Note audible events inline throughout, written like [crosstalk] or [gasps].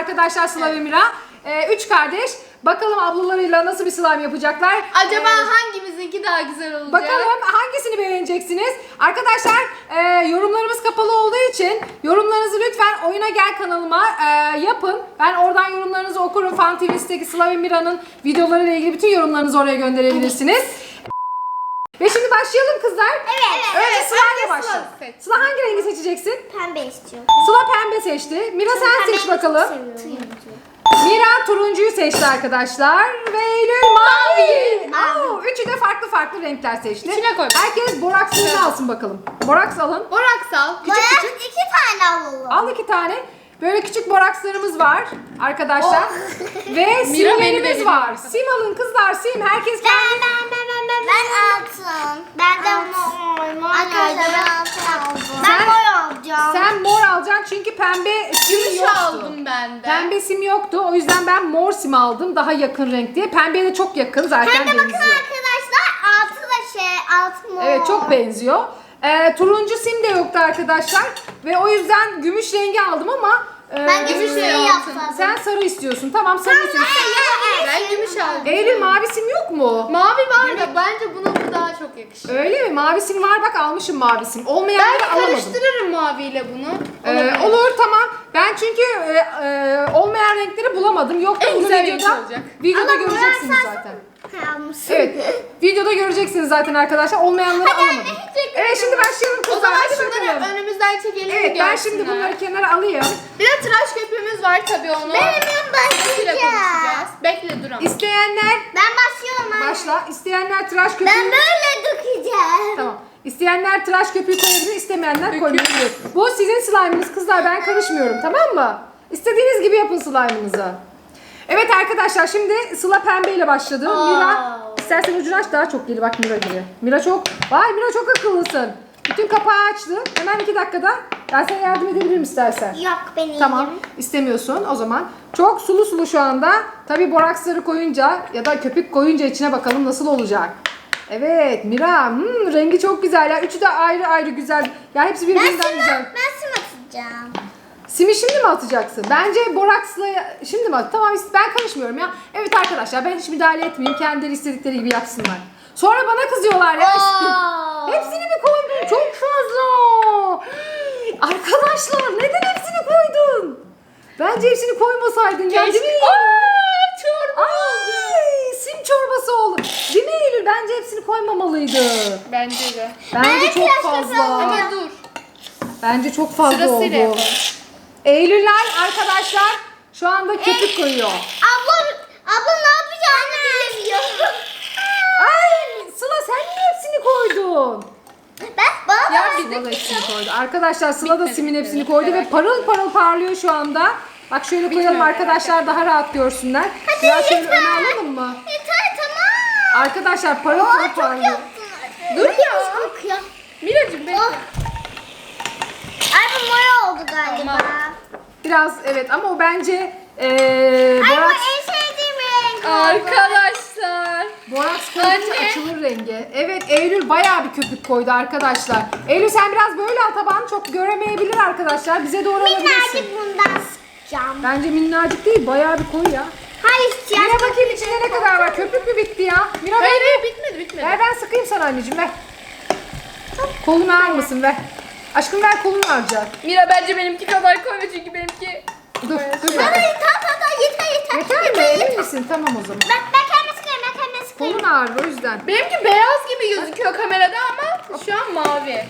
arkadaşlar Sıla ve Mira. Ee, üç kardeş. Bakalım ablalarıyla nasıl bir slime yapacaklar. Acaba Ee, hangimizinki daha güzel olacak? Bakalım hangisini beğeneceksiniz? Arkadaşlar e, yorumlarımız kapalı olduğu için yorumlarınızı lütfen Oyuna Gel kanalıma e, yapın. Ben oradan yorumlarınızı okurum. Fan TV'deki Sıla ve Mira'nın videolarıyla ilgili bütün yorumlarınızı oraya gönderebilirsiniz. Ve şimdi başlayalım kızlar. Evet. Önce Evet, Sıla ile önce başla. Sıla hangi rengi seçeceksin? Pembe istiyorum. Sıla pembe seçti. Mira sen seç bakalım. Mira turuncuyu seçti arkadaşlar. Ve Eylül mavi. Aa, üçü de farklı farklı renkler seçti. İçine koy. Herkes boraksını alsın bakalım. Boraks alın. Boraks al. Küçük Boya küçük. iki tane alalım. Al iki tane. Böyle küçük borakslarımız var arkadaşlar. Ve [laughs] beni simlerimiz var. Sim alın kızlar sim. Herkes kendi... ben ben ben ben altın. Ben de mor. Mor Arkadaşlar ben altın aldım. Ben mor alacağım. Sen mor alacaksın çünkü pembe sim Gümüş yoktu. aldım ben de. Pembe sim yoktu. O yüzden ben mor sim aldım. Daha yakın renk diye. Pembeye de çok yakın zaten Hem de bakın benziyor. arkadaşlar altı da şey altı mor. Evet çok benziyor. Ee, turuncu sim de yoktu arkadaşlar. Ve o yüzden gümüş rengi aldım ama e, Ben gümüş rengi altın. yapsam. sen sarı istiyorsun. Tamam sarı istiyorsun. Ben gümüş aldım. Eylül mavi sim yok mu? Mavi var da bence buna bu daha çok yakışır. Öyle mi? Mavi sim var bak almışım mavi sim. Ben Olmayanları de alamadım. karıştırırım maviyle bunu. Ee, Olabilir. olur tamam. Ben çünkü e, e, olmayan renkleri bulamadım. Yok En bunu güzel renk videoda, olacak. videoda göreceksiniz zaten. Ha, almışsın. Evet. videoda göreceksiniz zaten arkadaşlar. Olmayanları Hadi alamadım. anne, çekmiyorum. Evet şimdi başlayalım O kızlar. zaman Hadi şunları bakalım. önümüzden çekelim Evet ben şimdi bunları kenara alayım. Bir de tıraş köpüğümüz var tabii onu. Ben hemen başlayacağım. konuşacağız. Bekle dur ama. İsteyenler Ben başlıyorum anne. başla. İsteyenler tıraş köpüğü. Ben böyle dökeceğim. Tamam. İsteyenler tıraş köpüğü koyabilir, istemeyenler koymayabilir. Bu sizin slime'ınız kızlar ben karışmıyorum tamam mı? İstediğiniz gibi yapın slime'ınızı. Evet arkadaşlar şimdi Sıla pembe ile başladı. Mira istersen ucunu aç daha çok geliyor bak Mira gibi. Mira çok, vay Mira çok akıllısın. Bütün kapağı açtı. Hemen iki dakikada ben sana yardım edebilirim istersen. Yok ben Tamam iyiyim. istemiyorsun o zaman. Çok sulu sulu şu anda. Tabi boraksları koyunca ya da köpük koyunca içine bakalım nasıl olacak. Evet Mira hmm, rengi çok güzel ya. Üçü de ayrı ayrı güzel. Ya hepsi Ben birbirinden sim, güzel. ben sim atacağım. Simi şimdi mi atacaksın? Bence boraksla şimdi mi at? Tamam ben karışmıyorum ya. Evet arkadaşlar ben hiç müdahale etmeyeyim. Kendileri istedikleri gibi yapsınlar. Sonra bana kızıyorlar ya. Aa. Hepsini mi koydun? Çok fazla. [gasps] Arkadaşlar neden hepsini koydun? Bence hepsini koymasaydın ya. Değil mi? Aa, çorba Ay, sim çorbası oldu. Değil mi Eylül? Bence hepsini koymamalıydı. Bence de. Bence Ben çok fazla. Ama dur. Bence çok fazla Sırasıyla oldu. yapalım. Eylüller arkadaşlar şu anda köpük koyuyor. Abla, abla ne yapacağını bilemiyor. [laughs] Ay Sıla sen niye hepsini koydun? Ben bana Ya bak. bir Sıla da hepsini koydu. Arkadaşlar Sıla da simin hepsini koydu ve parıl parıl parlıyor şu anda. Bak şöyle koyalım arkadaşlar daha rahat görsünler. Biraz şöyle yeter. öne alalım mı? Yeter tamam. Arkadaşlar parıl parıl parlıyor. Dur ya. Kokuyor. Miracım bekle. Oh. Ay bu mor oldu galiba. Tamam. Biraz evet ama o bence eee Ay bu boraks, en sevdiğim renk. Arkadaşlar. boraks Anne. açılır rengi. Evet Eylül bayağı bir köpük koydu arkadaşlar. Eylül sen biraz böyle al tabağını çok göremeyebilir arkadaşlar. Bize doğru alabilirsin. Minnacık bundan sıkacağım. Bence minnacık değil bayağı bir koy ya. Hayır siyah. Mira bakayım içinde ne kadar var. Köpük mü bitti ya? Mira. Hayır hayır bitmedi bitmedi. Ver ben sıkayım sana anneciğim ver. Kolunu almasın ver. Aşkım ver kolunu alacak. Mira bence benimki kadar koyma çünkü benimki Dur dur ver. tamam tamam tamam, yeter yeter. Yeter mi? Emin misin? Tamam o zaman. Ben, ben kendime sıkayım ben kendime sıkayım. Kolun ağrır o yüzden. Benimki beyaz gibi gözüküyor kamerada ama şu an mavi.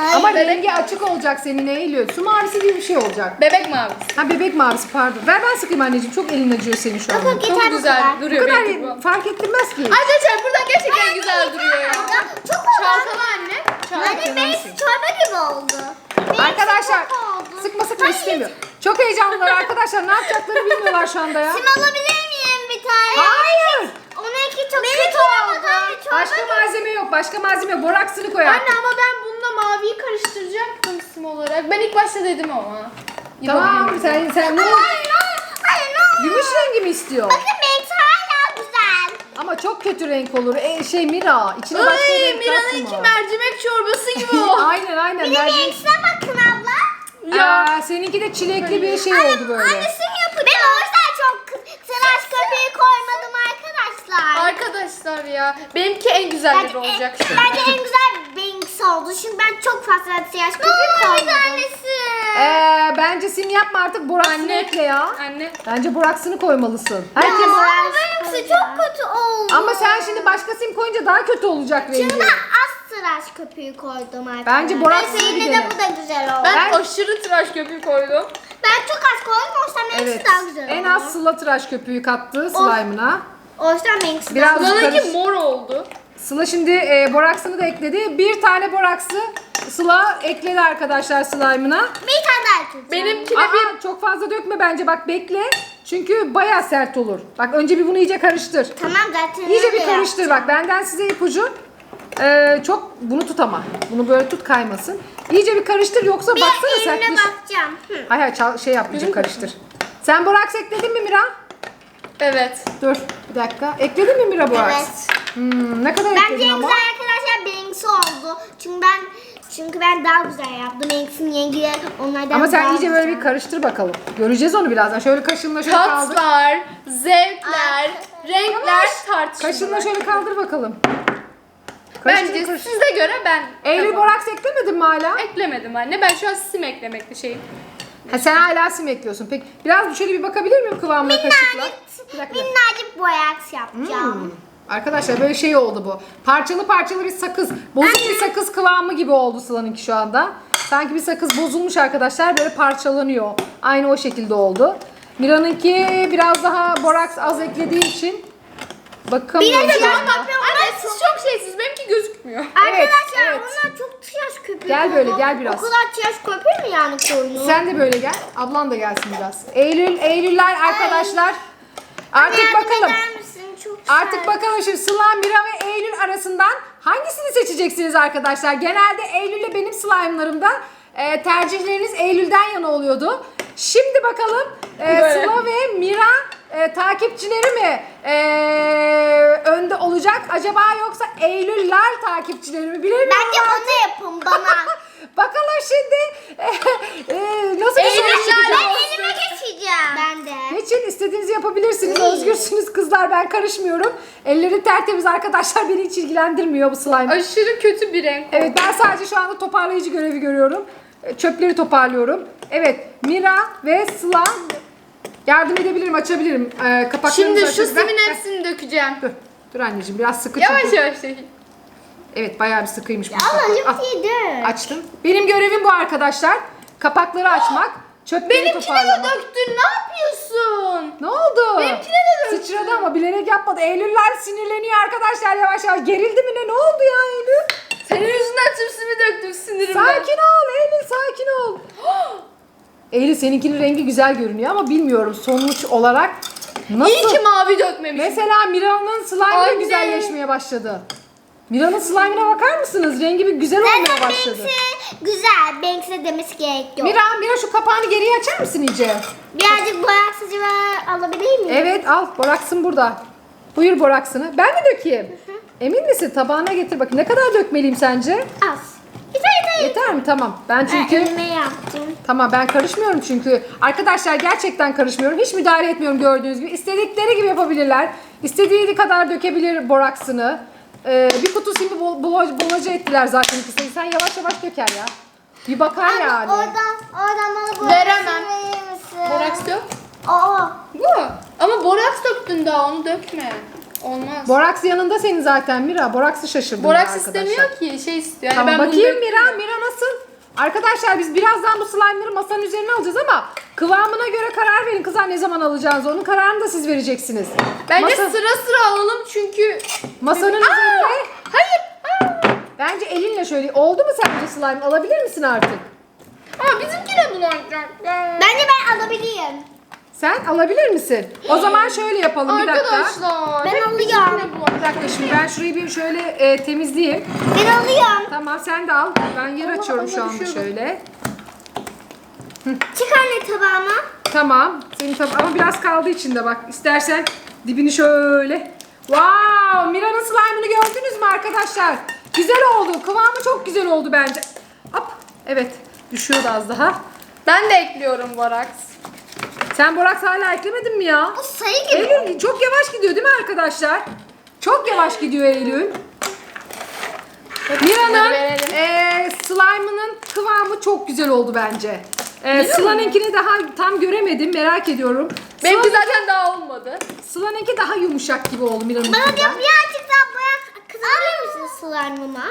Ay, Ama bebek rengi açık olacak senin Eylül. Su mavisi gibi bir şey olacak. Bebek mavisi. Ha bebek mavisi pardon. Ver ben sıkayım anneciğim. Çok elin acıyor senin şu an. Çok bu güzel kadar. Bu duruyor kadar fark ettirmez ki. Arkadaşlar buradan gerçekten güzel duruyor ya. Çok. Çalkala anne. Anne benimki çorba gibi oldu. Benimki Arkadaşlar çok oldu. sıkma sıkma Hayır. istemiyor. Çok heyecanlılar arkadaşlar. Ne yapacaklarını bilmiyorlar şu anda ya. Sim alabilir miyim bir tane? Hayır. Onunki çok kötü oldu. Başka malzeme yok. Başka malzeme yok. Boraksını koyar. Anne ama ben bununla maviyi karıştıracaktım sim olarak. Ben ilk başta dedim ama. Tamam Yapabilirim. sen sen ne? Hayır. Hayır ne olur. Gümüş rengi mi istiyor? Bakın ama çok kötü renk olur. E, şey Mira. İçine başka bir Ay Mira'nın iki mercimek çorbası [laughs] gibi o. aynen aynen. Bir de Mercimek- bakın abla. ya. Aa, seninki de çilekli bir şey oldu böyle. Annesini yapacağım. Ben o yüzden çok kı- tıraş köpüğü koymadım arkadaşlar. Arkadaşlar ya benimki en güzelleri olacak şimdi. bence en güzel benimkisi oldu. Çünkü ben çok fazla tıraş köpüğü koymadım. Ne annesi? Ee, bence sin yapma artık Burak Anne. ya. Anne Bence Burak'sını koymalısın. Herkes, Ama benim benimkisi çok kötü oldu. Ama sen şimdi başka sim koyunca daha kötü olacak rengi. Şimdi ben az tıraş köpüğü koydum arkadaşlar. Bence borakslı Neyse, bir yine de bu da güzel oldu. Ben, Ben- aşırı tıraş köpüğü koydum. Ben çok az koydum. O yüzden benimkisi Evet. daha güzel oldu. En az sıla tıraş köpüğü kattı slime'ına. O yüzden benimkisi Biraz- daha güzel. Bununki karış- mor oldu. Sıla şimdi e, boraksını da ekledi. Bir tane boraksı Sıla ekledi arkadaşlar slime'ına. Bir tane daha ekleyeceğim. Benimkine Aa, bir çok fazla dökme bence bak bekle. Çünkü baya sert olur. Bak önce bir bunu iyice karıştır. Tamam zaten İyice öyle bir karıştır bak benden size ipucu. Ee, çok bunu tut ama. Bunu böyle tut kaymasın. İyice bir karıştır yoksa Bir baksana eline sertleş. bakacağım. Hı. Hayır hayır çal- şey yap iyice karıştır. Sen boraks ekledin mi Mira? Evet. Dur bir dakika. Ekledin mi Mira boraks? Evet. Hmm, ne kadar Bence ekledin en ama? güzel arkadaşlar benimkisi oldu. Çünkü ben çünkü ben daha güzel yaptım. Benimkisinin yengeleri onlardan Ama sen daha iyice böyle güzel. bir karıştır bakalım. Göreceğiz onu birazdan. Şöyle kaşınla şöyle kaldır. Tatlar, zevkler, renkler tartışılır. Kaşınla şöyle kaldır bakalım. Bence Karıştır, karıştır. size göre ben Eylül Tamam. boraks eklemedin mi hala? eklemedim anne. Ben şu an sim eklemekte şeyim. Ha, sen hala sim ekliyorsun. Peki biraz şöyle bir bakabilir miyim kıvamına kaşıkla? Minnacık, Bir dakika. minnacık boyaks yapacağım. Hmm. Arkadaşlar böyle şey oldu bu. Parçalı parçalı bir sakız. Bozuk bir sakız kıvamı gibi oldu Sıla'nınki şu anda. Sanki bir sakız bozulmuş arkadaşlar. Böyle parçalanıyor. Aynı o şekilde oldu. Mira'nınki biraz daha boraks az eklediği için bakamıyorum. Bir de şu anda. Anne siz çok şeysiz. Benimki gözükmüyor. Arkadaşlar evet. onlar çok tıraş köpüğü. Gel böyle, gel biraz. O kadar tıraş köpüğü mü yani koyunu? Sen de böyle gel. Ablan da gelsin biraz. Eylül, Eylüller arkadaşlar. Artık bakalım. Çok Artık sert. bakalım şimdi Sıla, Mira ve Eylül arasından hangisini seçeceksiniz arkadaşlar? Genelde Eylül ile benim slime'larımda e, tercihleriniz Eylül'den yana oluyordu. Şimdi bakalım e, Böyle. Sıla ve Mira e, takipçileri mi e, önde olacak acaba yoksa Eylüller takipçileri mi bilemiyorum. Bence artık. bana yapın bana. [laughs] Bakalım şimdi e, e, nasıl bir sonuç çıkacak? ben elime geçeceğim. Ben de. Geçin istediğinizi yapabilirsiniz. Özgürsünüz kızlar ben karışmıyorum. Elleri tertemiz arkadaşlar beni hiç ilgilendirmiyor bu slime. Aşırı kötü bir renk. Evet ben sadece şu anda toparlayıcı görevi görüyorum. E, Çöpleri toparlıyorum. Evet Mira ve Sıla yardım edebilirim açabilirim. Ee, kapaklarınızı Şimdi şu açın. simin hepsini dökeceğim. Dur, dur anneciğim biraz sıkı Yavaş çünkü. yavaş dökeyim. Evet bayağı bir sıkıymış bu Ama kapak. Ah. Açtım. Benim görevim bu arkadaşlar. Kapakları açmak, çöpleri Benimkine de toparlamak. döktün. Ne yapıyorsun? Ne oldu? Benimkine de döktün. Sıçradı ama bilerek yapmadı. Eylüller sinirleniyor arkadaşlar yavaş yavaş. Gerildi mi ne? Ne oldu ya Eylül? Senin yüzünden tüm simi döktüm sinirimden. Sakin ol Eylül sakin ol. [gasps] Eylül seninkinin rengi güzel görünüyor ama bilmiyorum sonuç olarak nasıl? İyi ki mavi dökmemişim. Mesela Mira'nın slime'ı Anne. güzelleşmeye başladı. Mira'nın slime'ına bakar mısınız? Rengi bir güzel olmaya Zaten başladı. benimkisi güzel. Benimkisi demesi gerek yok. Mira, Mira şu kapağını geriye açar mısın iyice? Birazcık boyak sıcı alabilir miyim? Evet al boraksın burada. Buyur boraksını. Ben mi dökeyim? Emin misin? Tabağına getir bakayım. Ne kadar dökmeliyim sence? Az. Yeter yeter. Yeter mi? Tamam. Ben Çünkü... çünkü... elime yaptım. Tamam ben karışmıyorum çünkü. Arkadaşlar gerçekten karışmıyorum. Hiç müdahale etmiyorum gördüğünüz gibi. İstedikleri gibi yapabilirler. İstediği kadar dökebilir boraksını. Ee, bir kutu simli bol, bol, ettiler zaten ikisini. Sen yavaş yavaş döker ya. Bir bakar Abi yani. oradan, oradan bana Veremem. verir misin? Boraks dök. Aa. Bu. Ama boraks döktün daha onu dökme. Olmaz. Boraks yanında senin zaten Mira. Boraksı şaşırdım Boraks ya arkadaşlar. istemiyor ki şey istiyor. Yani Tamam ben bunu bakayım döktüm. Mira. Mira nasıl? Arkadaşlar biz birazdan bu slime'ları masanın üzerine alacağız ama kıvamına göre karar verin kızlar ne zaman alacağınızı. Onun kararını da siz vereceksiniz. Bence Masa- sıra sıra alalım çünkü Masanın Aa! üzerine Hayır. Aa! bence elinle şöyle oldu mu sence slime alabilir misin artık? Ama bizimki de bulanacak. Bence ben alabilirim. Sen alabilir misin? O zaman şöyle yapalım bir dakika. Arkadaşlar. Ben alıyorum. Bir dakika şimdi ben şurayı bir şöyle e, temizleyeyim. Ben alıyorum. Tamam sen de al. Ben yer Allah açıyorum Allah, şu anda şöyle. Çık anne tabağıma. Tamam. Senin tab ama biraz kaldı içinde bak. İstersen dibini şöyle. Wow! Mira'nın slime'ını gördünüz mü arkadaşlar? Güzel oldu. Kıvamı çok güzel oldu bence. Hop. Evet. Düşüyordu az daha. Ben de ekliyorum boraks. Sen boraks hala eklemedin mi ya? O sayı gibi. Eylül çok yavaş gidiyor değil mi arkadaşlar? Çok yavaş gidiyor Eylül. Mira'nın e, slime'ının kıvamı çok güzel oldu bence. E? Sıla'nınkini daha tam göremedim merak ediyorum. Benimki Sıla- zaten daha olmadı. Sıla'nınki daha yumuşak gibi oldu Bana Mira'nınkinden. diyor birazcık daha boya kızabilir misin slime'ıma?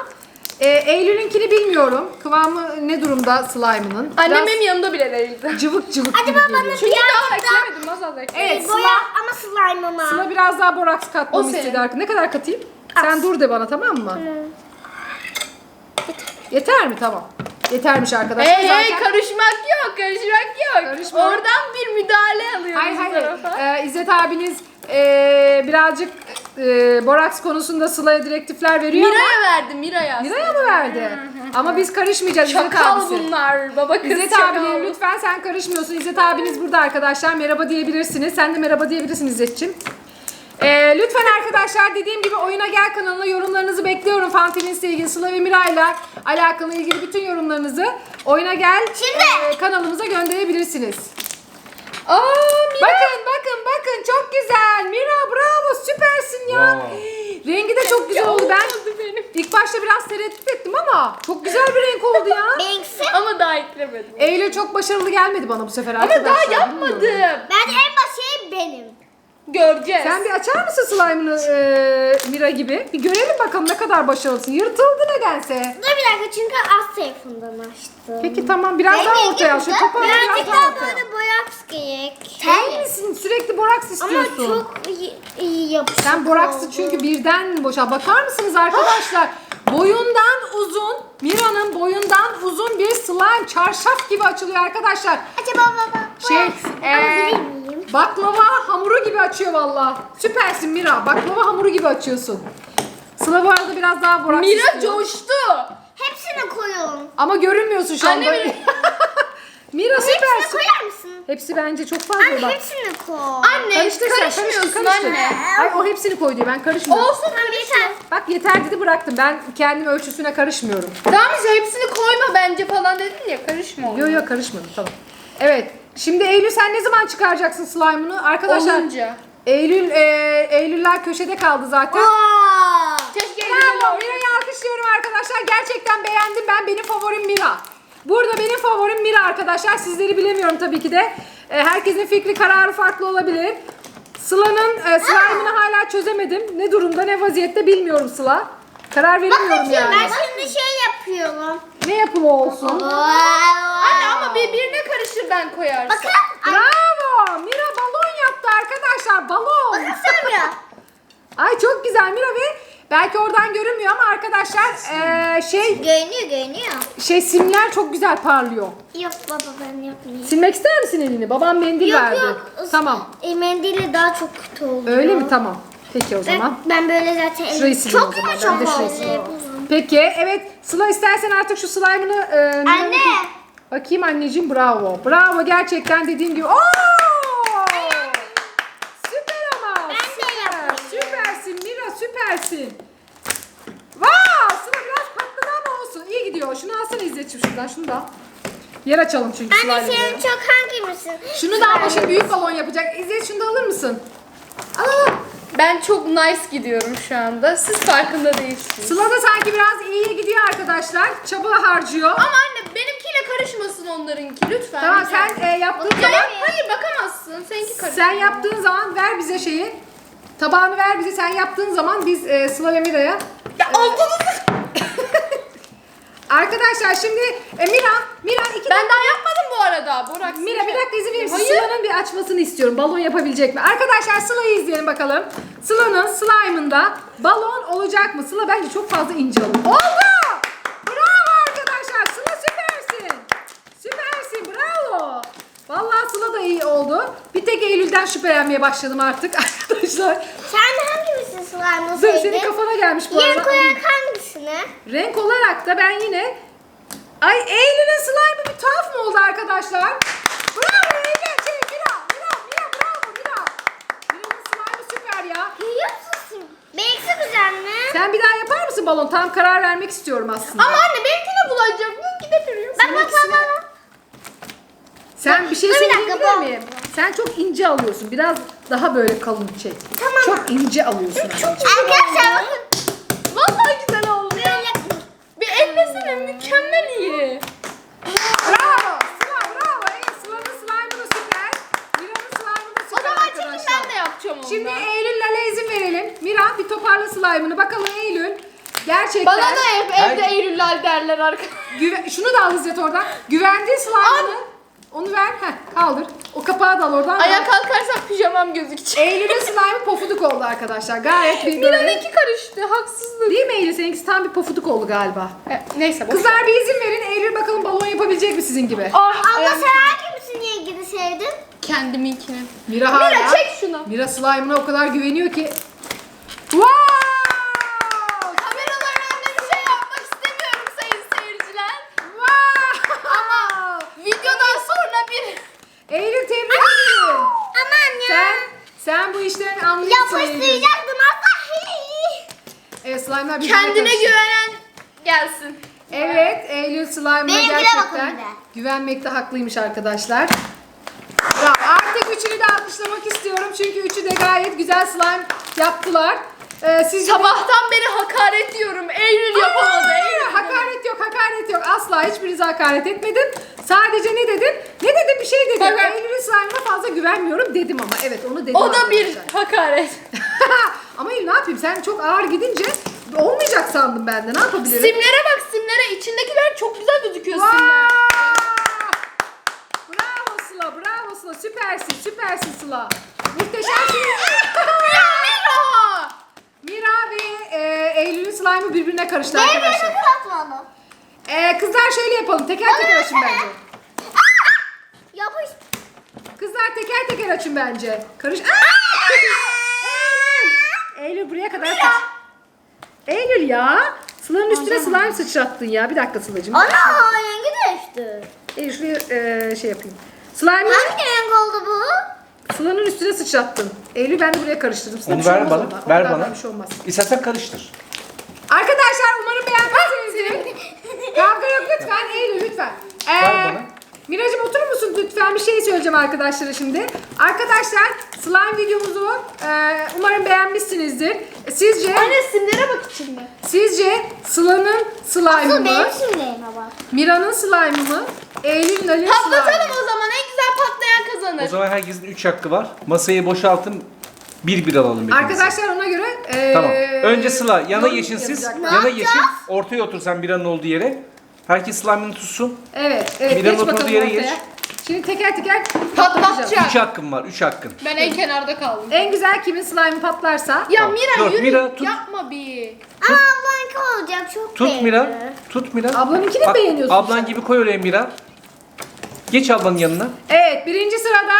E, Eylül'ünkini bilmiyorum. Kıvamı ne durumda slime'ının? Annem Biraz benim yanımda bile değildi. cıvık cıvık Acaba gibi bana geliyor. Çünkü daha birazcık daha eklemedim. Az az ekledim. Evet, e, boya Sıla- ama slime'ıma. Sıla biraz daha boraks katmamı senin. istedi. arkadaşlar. Ne kadar katayım? Sen dur de bana tamam mı? Yeter mi? Tamam. Yetermiş arkadaşlar. Hey hey Zaten- karışmak yok, karışmak yok. Karışma. Oradan bir müdahale alıyoruz Hayır bu hayır. tarafa. Ee, İzzet abiniz ee, birazcık ee, boraks konusunda Sıla'ya direktifler veriyor ama Mira'ya verdim, Mira'ya. Mira'ya mı verdi? [laughs] Ama biz karışmayacağız İzzet Çakal abisi. bunlar. Baba kız İzzet çakal. abinin lütfen sen karışmıyorsun. İzzet abiniz burada arkadaşlar. Merhaba diyebilirsiniz. Sen de merhaba diyebilirsin İzzet'ciğim. Ee, lütfen arkadaşlar dediğim gibi Oyuna Gel kanalına yorumlarınızı bekliyorum. Fantenis'le ilgili Sıla ve Mira'yla alakalı ilgili bütün yorumlarınızı Oyuna Gel Şimdi. ee, kanalımıza gönderebilirsiniz. Aa Mira. Bakın bakın bakın çok güzel. Mira bravo süpersin ya. Wow. Rengi de çok güzel oldu. Ben ilk başta biraz tereddüt ettim ama çok güzel bir renk oldu ya. [laughs] Benimkisi. Ama daha eklemedim. Eylül çok başarılı gelmedi bana bu sefer Ama arkadaşlar. daha bilmiyorum. yapmadım. Bence en başı benim. Göreceğiz. Sen bir açar mısın slime'ını e, Mira gibi? Bir görelim bakalım ne kadar başarılısın. Yırtıldı nedense. Dur bir dakika çünkü az tarafından açtım. Peki tamam biraz daha ortaya al. Şu toparla Birazcık biraz daha daha ortaya al. böyle boyak gerek. Sen misin? Sürekli boraks Ama istiyorsun. çok iyi, iyi yapışık Sen boraksı oldu. çünkü birden boşa. Bakar mısınız arkadaşlar? Boyundan uzun, Mira'nın boyundan uzun bir slime çarşaf gibi açılıyor arkadaşlar. Acaba baba Şey, boyak eee, alabilir miyim? Baklava hamuru gibi açıyor valla. Süpersin Mira. Baklava hamuru gibi açıyorsun. Sıla bu arada biraz daha boraks Mira istiyor. coştu. Hepsini koyun. Ama görünmüyorsun şu anda. Anne [laughs] Mira- Mira Hepsini süpersin. koyar mısın? Hepsi bence çok fazla Anne bak. hepsini koy. Anne Karıştır sen, karışmıyorsun karıştır, karıştır. anne. Ay o hepsini koy diyor ben karışmıyorum. Olsun yeter. Bak yeter dedi bıraktım. Ben kendim ölçüsüne karışmıyorum. Tamam işte hepsini koyma bence falan dedin ya karışma ona. Yok yok karışmadım tamam. Evet. Şimdi Eylül sen ne zaman çıkaracaksın slime'ını? Arkadaşlar Olunca. Eylül e, Eylüller köşede kaldı zaten. Aa! Keşke Bravo Mira'yı alkışlıyorum arkadaşlar. Gerçekten beğendim. Ben benim favorim Mira. Burada benim favorim Mira arkadaşlar. Sizleri bilemiyorum tabii ki de. E, herkesin fikri kararı farklı olabilir. Sıla'nın e, slime'ını hala çözemedim. Ne durumda ne vaziyette bilmiyorum Sıla. Karar veremiyorum Bakın yani. ben şimdi şey yapıyorum. Ne yapımı olsun? Anne ama birbirine karışır ben koyarsam. Bakın. Bravo! Mira balon yaptı arkadaşlar. Balon. bakın Samira. [laughs] Ay çok güzel Mira ve belki oradan görünmüyor ama arkadaşlar e, şey Görünüyor görünüyor. şey simler çok güzel parlıyor. Yok baba ben yapmayayım. Silmek ister misin elini? Babam mendil Yok verdi. yok. Tamam. E, mendille daha çok kötü oluyor. Öyle mi? Tamam. Peki o zaman. ben böyle zaten Şurayı sileyim çok zaman. yumuşak Ben de şurayı oldu. sileyim. Peki evet Sıla istersen artık şu slime'ını e, Anne. Bakayım anneciğim bravo. Bravo gerçekten dediğim gibi. Oo! Süper ama. Ben de süper. yapayım. Süpersin Mira süpersin. Vaa! Sıla biraz patladı ama olsun. İyi gidiyor. Şunu alsana İzzet'ciğim şuradan. Şunu da al. Yer açalım çünkü Anne Sıla'yla. senin çok hangi misin? Şunu da ama şimdi büyük balon yapacak. İzzet şunu da alır mısın? Aa, Ben çok nice gidiyorum şu anda. Siz farkında değilsiniz. Sıla da sanki biraz iyiye gidiyor arkadaşlar. Çaba harcıyor. Ama anne benimkiyle karışmasın onlarınki lütfen. Tamam rica sen e, yaptığın Ya, zaman hayır bakamazsın. Seninki karışır. sen yaptığın zaman ver bize şeyi. Tabağını ver bize. Sen yaptığın zaman biz e, Sıla ve Mira'ya Ya aldınız. Arkadaşlar şimdi e, Mira, Mira iki Ben daha yapmadım bu arada. Borak. Mira bir dakika izin verir misin? Hayır. Sıla'nın bir açmasını istiyorum. Balon yapabilecek mi? Arkadaşlar Sıla'yı izleyelim bakalım. Sıla'nın slime'ında balon olacak mı? Sıla bence çok fazla ince alın. Oldu! Bravo arkadaşlar. Sıla süpersin. Süpersin. Bravo. Vallahi Sıla da iyi oldu. Bir tek Eylül'den şüphelenmeye başladım artık [laughs] arkadaşlar. Sen hangi slime'ı Dur senin kafana gelmiş bu Renk arada. olarak hangisini? Renk olarak da ben yine Ay Eylül'ün slime'ı bir tuhaf mı oldu arkadaşlar? Bravo Eylül. Şey, Mira, Mira, Mira bravo Mira. Mira'nın slime'ı süper ya. Görüyor musun? Benimkisi güzel mi? Sen bir daha yapar mısın balon? Tam karar vermek istiyorum aslında. Ama anne benimkini bulacak. Bu gidemiyor. Bak bak bak bak. Sen bir şey Dur bir dakika, söyleyebilir bu. miyim? Sen çok ince alıyorsun. Biraz daha böyle kalın çek. Çok ince alıyorsun. anneciğim. Arkadaşlar bakın. Vallahi güzel oldu ya. Bir ellesene mükemmel iyi. Bravo. Sıla bravo. Evet, Sıla'nın slime'ı da süper. Mira'nın slime'ı da O süper zaman çekin arkadaşlar. ben de yapacağım ondan. Şimdi Eylül'le izin verelim. Mira bir toparla slime'ını. Bakalım Eylül. Gerçekten. Bana da hep evde Her- Eylüller derler arkadaşlar. Güve- şunu da al İzzet oradan. Güvendiği slime'ını. Onu ver. Heh, kaldır. O kapağı da al oradan. Ayağa kalkarsam pijamam gözükecek. Eylül'ün slime'ı pofuduk oldu arkadaşlar. Gayet bir böyle. Mira'nınki karıştı. Haksızlık. Değil mi Eylül? Seninkisi tam bir pofuduk oldu galiba. E, neyse boş. Kızlar bir izin verin. Eylül bakalım balon yapabilecek mi sizin gibi? Ah, Abla sen hangisini ilgili sevdin? Kendiminkini. Mira hala. Mira çek şunu. Mira slime'ına o kadar güveniyor ki. Wow! Kameraların önünde bir şey yapmak istemiyorum sayın seyirciler. Wow! Videodan sonra bir... Eylül tebrik ederim. Aman ya. Sen, sen bu işlerin anlıyorsun Eylül. Yapıştıracaktım asla. Evet slime'lar birbirine Kendine karıştı. güvenen gelsin. Evet Eylül slime'ına Benimkine bakın gerçekten bir de. güvenmekte haklıymış arkadaşlar. Bravo. Artık üçünü de alkışlamak istiyorum. Çünkü üçü de gayet güzel slime yaptılar. Ee, sizce de- Sabahtan beri hakaret diyorum. Eylül yapamadı. Hayır, Eylül. hakaret yok, hakaret yok. Asla hiçbirinize hakaret etmedim. Sadece ne dedim? Ne dedim? Bir şey dedim. Evet. Eylül'ün slime'ına fazla güvenmiyorum dedim ama. Evet onu dedim O da bir arkadaşlar. hakaret. [laughs] ama Eylül ne yapayım? Sen çok ağır gidince olmayacak sandım ben de. Ne yapabilirim? Simlere bak simlere. İçindekiler çok güzel gözüküyor Wow! simler. Bravo Sıla, bravo Sıla. Süpersin, süpersin Sıla. Muhteşemsin. Mira! Mira ve e, Eylül'ün slime'ı birbirine karıştı Benim arkadaşlar. gözümü kapatmadım. E, kızlar şöyle yapalım. Teker teker açın bence. Yapış. Kızlar teker teker açın bence. Karış... Aa! Eylül! Eylül buraya kadar sıç. Eylül ya. Sıla'nın üstüne slime sıçrattın ya. Bir dakika Sıla'cığım. Ana rengi değişti. Eylül şuraya e, şey yapayım. Slime'ı Hangi renk oldu bu? Sıla'nın üstüne sıçrattın. Eylül ben de buraya karıştırdım. Sıla Onu bir şey ver olmaz bana. ondan. Ver Ondan bana. Bir şey olmaz. İstersen karıştır. Arkadaşlar umarım beğenmişsinizdir. [laughs] Kavga yok lütfen. Eylül lütfen. Ee, Ver bana. Miracım oturur musun lütfen? Bir şey söyleyeceğim arkadaşlara şimdi. Arkadaşlar slime videomuzu e, umarım beğenmişsinizdir. Sizce Anne simlere bak içinde. sizce Sıla'nın slime'ı Asıl mı? benim simleğime bak. Mira'nın slime'ı mı? Eylül'ün Ali'nin slime'ı Patlatalım mı? o zaman. En güzel patlayan kazanır. O zaman herkesin 3 hakkı var. Masayı boşaltın. Bir bir alalım hepimiz. Arkadaşlar ona göre e, Tamam. Önce Sıla yana yorum yeşil siz. yapacaklar. Yana yeşil. Ortaya otur sen biranın olduğu yere. Herkes slime'ını tutsun. Evet, evet. Mira'nın geç oturduğu bakalım yere ortaya. geç. Şimdi teker teker Patlatacağım. patlatacağım. 3 hakkın var. 3 hakkın. Ben en kenarda kaldım. En güzel kimin slime'ı patlarsa. Ya Tamam. Mira Dur, yürü. Mira, tut. Yapma bir. Ama ablanki olacak çok Tut beğendim. Mira. Tut Mira. Ablanınkini Bak, beğeniyorsun Ablan sen. gibi koy oraya Mira. Geç ablanın yanına. Evet, birinci sırada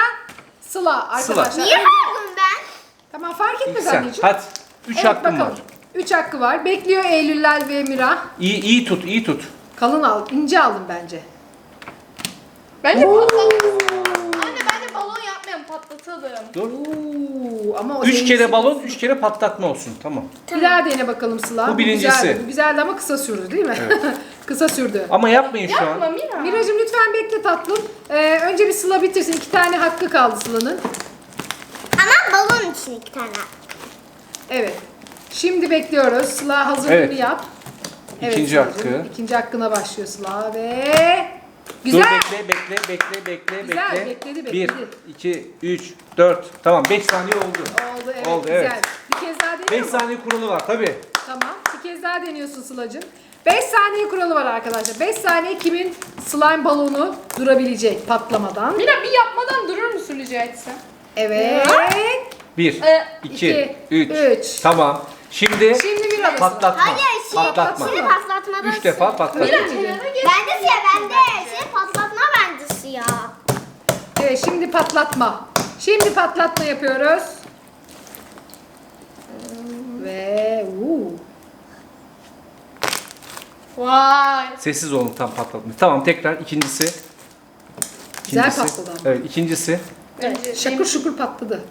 Sıla arkadaşlar. Niye verdin ben? Tamam fark etmez Sen. anneciğim. Hadi. 3 Evet, hakkın bakalım. var. 3 hakkı var. Bekliyor Eylüller ve Mira. İyi iyi tut, iyi tut. Kalın al, ince alın bence. Bence Oo. patlatalım. Anne bence balon yapmayalım patlatalım. Dur. Oo, ama o 3 senin kere balon, 3 kere patlatma olsun. Tamam. Bir daha dene bakalım Sıla. Bu birincisi. Güzeldi, bu güzeldi ama kısa sürdü değil mi? [laughs] kısa sürdü. Ama yapmayın şu Yapma an. Mira. Miracım lütfen bekle tatlım. Ee, önce bir Sıla bitirsin. İki tane hakkı kaldı Sıla'nın. Ama balon için iki tane. Evet. Şimdi bekliyoruz. Sıla hazırlığını Evet. yap. İkinci Sıla'cığım. hakkı. İkinci hakkına başlıyor Sıla ve... Güzel. Dur bekle, bekle, bekle, bekle, Güzel, bekle. bekledi, 1, bekledi. 2, 3, 4. Tamam 5 saniye oldu. Oldu evet Oldu, güzel. evet. Bir kez daha deniyor 5 mu? saniye kuralı var tabi. Tamam. Bir kez daha deniyorsun Sıla'cığım. 5 saniye kuralı var arkadaşlar. 5 saniye kimin slime balonu durabilecek patlamadan. Mira bir yapmadan durur musun rica etsem? Evet. 1, Ee, 2, iki, 3. üç. Tamım. Şimdi Şimdi bir arası. patlatma. Hayır şey Patlatma. şimdi patlatmadan 3 defa patlat. Mira kenara geç. Bende siyah bende. Şey patlatma bende siyah. Evet şimdi patlatma. Şimdi patlatma yapıyoruz. Ve uuu. Vay. Sessiz olun tam patlatma. Tamam tekrar ikincisi. Güzel İkincisi. patladı ama. Evet ikincisi. Bence Şakır şukur patladı.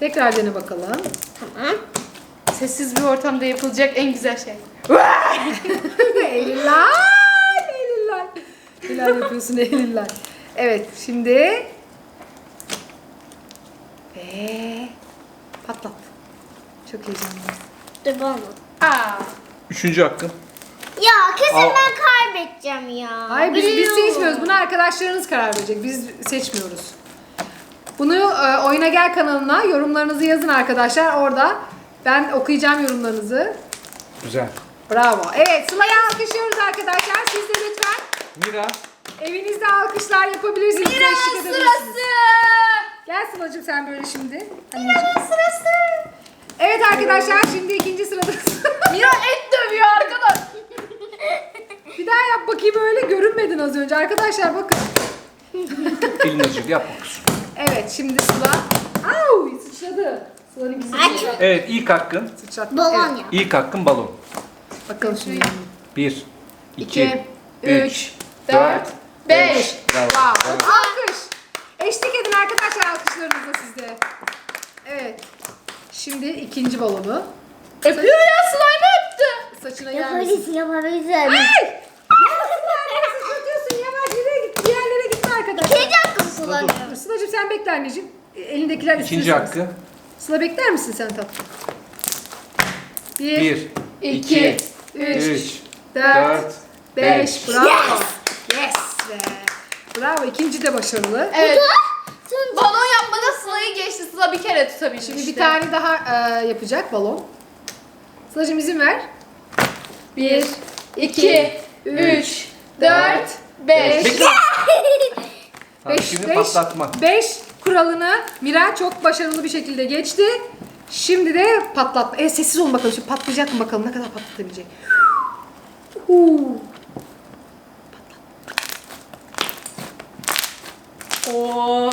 Tekrar dene bakalım. Tamam. Sessiz bir ortamda yapılacak en güzel şey. [laughs] Eylüller. Eylüller. Neler yapıyorsun Eylüller. Evet şimdi Ve patlat. Çok heyecanlıyım. Dur bana. Aa. Üçüncü hakkın. Ya kesin Al. ben kaybedeceğim ya. Hayır biz, biz Biliyorum. seçmiyoruz. Bunu arkadaşlarınız karar verecek. Biz seçmiyoruz. Bunu e, Oyuna Gel kanalına yorumlarınızı yazın arkadaşlar. Orada ben okuyacağım yorumlarınızı. Güzel. Bravo. Evet Sıla'yı alkışlıyoruz arkadaşlar. Siz de lütfen Mira. evinizde alkışlar yapabilirsiniz. Mira eşlik edebilirsiniz. sırası. Gel Sıla'cığım sen böyle şimdi. Mira sırası. Evet arkadaşlar şimdi ikinci sıradasın. Mira et dövüyor arkadaş. [laughs] Bir daha yap bakayım öyle görünmedin az önce. Arkadaşlar bakın. Elini acır yapma kızım. Evet şimdi Sıla. Au sıçradı. Evet ilk hakkın. Balon Evet. ya. İlk hakkın balon. Bakalım şimdi. Bir, iki, İki, üç, üç, dört, beş. Bravo. Wow. Evet. Alkış. Eşlik edin arkadaşlar alkışlarınızla sizde. Evet. Şimdi ikinci balonu. Öpüyor ya slime öptü. Saçına gelmesin. Yapabilirsin yapabilirsin. Ay! Sıçratıyorsun yavaş git. Bir yerlere gitme arkadaşlar. İkinci hakkımı Dur kullanıyorum. Sıla'cığım sen bekle anneciğim. E, Elindekiler üstüne İkinci hakkı. Sıla bekler misin sen tatlım? Bir, Bir, iki, iki, üç, üç, dört, dört, beş. beş. Bravo. Yes be. Bravo. İkinci de başarılı. Evet. Balon yapmada Sıla'yı geçti. Sıla bir kere tutabildi Şimdi işte. bir tane daha e, yapacak balon. Sıla'cığım izin ver. Bir, iki, üç, dört, beş. Bekle. [laughs] Tamam, beş, şimdi beş, patlatma. beş kuralını Mira çok başarılı bir şekilde geçti. Şimdi de patlatma. E, sessiz olun bakalım. Şimdi patlayacak mı bakalım ne kadar patlatabilecek. Huu. Oo.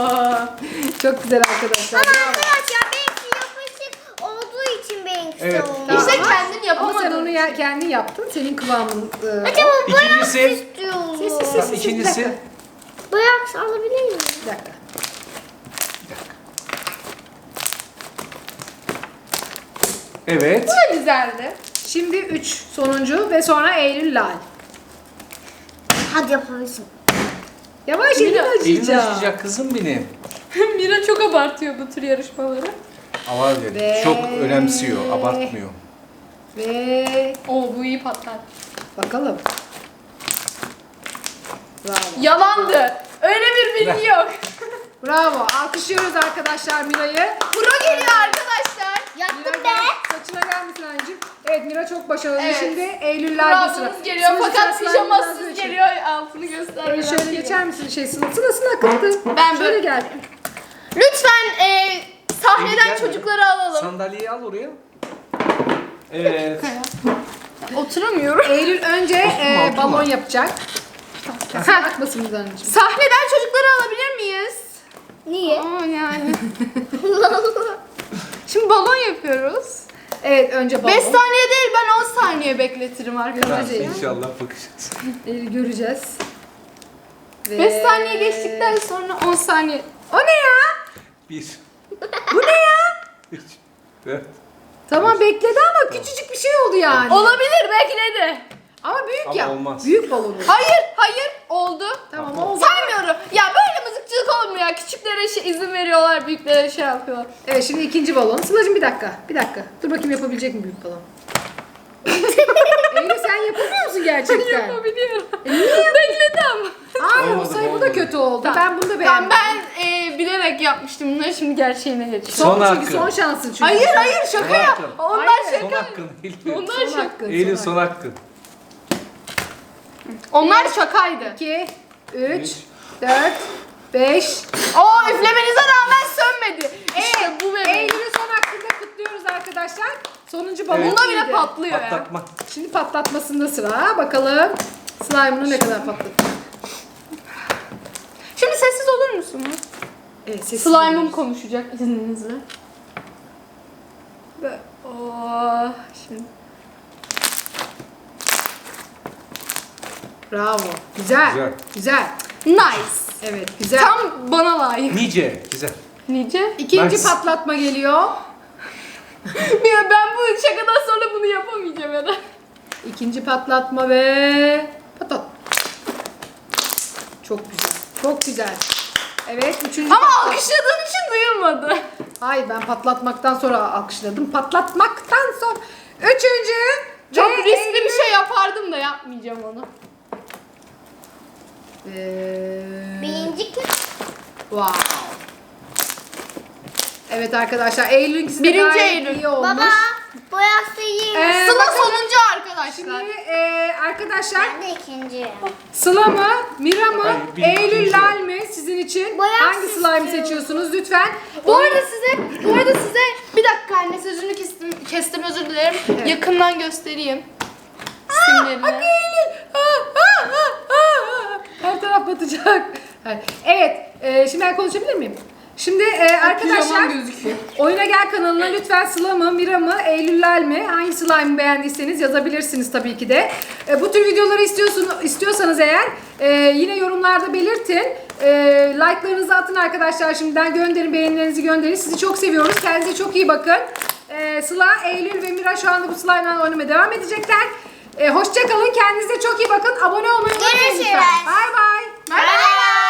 Çok güzel arkadaşlar. Ama arkadaşlar benimki yapışık olduğu için benimkisi Evet. oldu. İşte kendin Ama sen yapamadın. onu ya, kendin yaptın. Senin kıvamın. E, Acaba İkincisi. istiyorum. Sessiz, sessiz. İkincisi. dakika. Boyak alabilir miyim? Bir dakika. Evet. Bu da güzeldi. Şimdi 3 sonuncu ve sonra Eylül Lal. Hadi yapabilirsin. Yavaş Elini acıyacak. acıyacak kızım benim. [laughs] Mira çok abartıyor bu tür yarışmaları. Ama Ve- çok önemsiyor, abartmıyor. Ve Oo bu iyi patlar. bakalım. Bravo. Yalandı. Öyle bir bilgi yok. [laughs] Bravo. Alkışlıyoruz arkadaşlar Mira'yı. Pro geliyor arkadaşlar. Yaptım Mira be. gel. Saçına gelmesin anneciğim. Evet Mira çok başarılı. Evet. Şimdi Eylül'lerde sıra. Kuralınız geliyor Sıra fakat sıra pijamasız slime'dan geliyor. Altını Eylül göstermeden. şöyle geçer misin şey Sıla? Sıla Sıla akıttı. Ben şöyle böyle- gel. Lütfen e, sahneden çocukları alalım. Sandalyeyi al oraya. Evet. Oturamıyorum. Eylül önce e, balon yapacak. Kesin akmasın biz anneciğim. Sahneden çocukları alabilir miyiz? Niye? Aa yani. [laughs] Şimdi balon yapıyoruz. Evet önce balon. 5 saniye değil ben 10 saniye bekletirim arkadaşlar. İnşallah bakacağız. Eylül göreceğiz. 5 saniye geçtikten sonra 10 saniye. O ne ya? Bir. Bu ne ya? Üç. Dört. Tamam bekledi ama küçücük bir şey oldu yani. Olabilir bekledi. Ama büyük Ama ya. olmaz. Büyük balon. olur. Hayır hayır oldu. Tamam oldu. Saymıyorum. Ya böyle mızıkçılık mu ya? Küçüklere şey, izin veriyorlar, büyüklere şey yapıyorlar. Evet şimdi ikinci balon. Sıla'cığım bir dakika. Bir dakika. Dur bakayım yapabilecek mi büyük balon? [laughs] Eylül sen yapamıyor musun gerçekten? Yapabiliyorum. E, niye yap- Bekledi ama. Hayır o Olmadı, sayı bu da olmadı. kötü oldu. Ben bunu da beğendim. Tamam ben e, bilerek yapmıştım bunları şimdi gerçeğine geçiyorum. Son, Son çünkü hakkı. son şansın çünkü. Hayır hayır şaka Son yap. hakkın. Onlar Hayır. Son şaka. hakkın. Eylül. Onlar Son şaka. hakkın. Eylül son son hakkın. Onlar şakaydı. 2, 3, Üç. 4, 5. Aa üflemenize rağmen sönmedi. İşte bu bebeğim. Eylül'ü son hakkında kutluyoruz arkadaşlar. Sonuncu balon Evet. Bunda bile iyiydi. patlıyor ya. Patlatma. Şimdi patlatmasında sıra. Bakalım slime'ını ne kadar patlatacak. Şimdi sessiz olur musunuz? Evet, sessiz Slime'ım konuşacak izninizle. Ve oh, şimdi. Bravo. Güzel. Güzel. Güzel. Nice. Evet güzel. Tam bana layık. Nice. Güzel. Nice. İkinci Nice. patlatma geliyor. [laughs] Ya ben bu şakadan sonra bunu yapamayacağım herhalde. İkinci patlatma ve patlat. Çok güzel. Çok güzel. Evet üçüncü Ama patlat- alkışladığın için duyulmadı. Hayır ben patlatmaktan sonra alkışladım. Patlatmaktan sonra. Üçüncü. Çok ve riskli bir şey yapardım da yapmayacağım onu. Ee, Birinci kim? wow. Evet arkadaşlar Eylül'ünkisi de Birinci gayet Eylül. iyi olmuş. Baba boyası iyi. Ee, Sıla bakalım. sonuncu arkadaşlar. Şimdi e, arkadaşlar Ben de ikinci. Sıla mı, Mira mı, Hayır, bir- Eylül ikinci. Lal mi sizin için? Boyaksız Hangi slime istiyorum. seçiyorsunuz lütfen? Bu arada size, bu arada size bir dakika anne sözünü kestim, kestim özür dilerim. Evet. Yakından göstereyim. Simlerini. Hadi Eylül. Aa, aa, aa, aa. Her taraf batacak. Evet, e, şimdi ben konuşabilir miyim? Şimdi e, arkadaşlar gözüküyor. Oyuna Gel kanalına lütfen Sıla mı, Mira mı, Eylüller mi? Hangi slime'ı beğendiyseniz yazabilirsiniz tabii ki de. E, bu tür videoları istiyorsun, istiyorsanız eğer e, yine yorumlarda belirtin. E, like'larınızı atın arkadaşlar şimdiden gönderin, beğenilerinizi gönderin. Sizi çok seviyoruz. Kendinize çok iyi bakın. E, Sıla, Eylül ve Mira şu anda bu slime'dan oynamaya devam edecekler. E, hoşça kalın. Kendinize çok iyi bakın. Abone olmayı unutmayın Görüşürüz. Bay bay. Bay bay.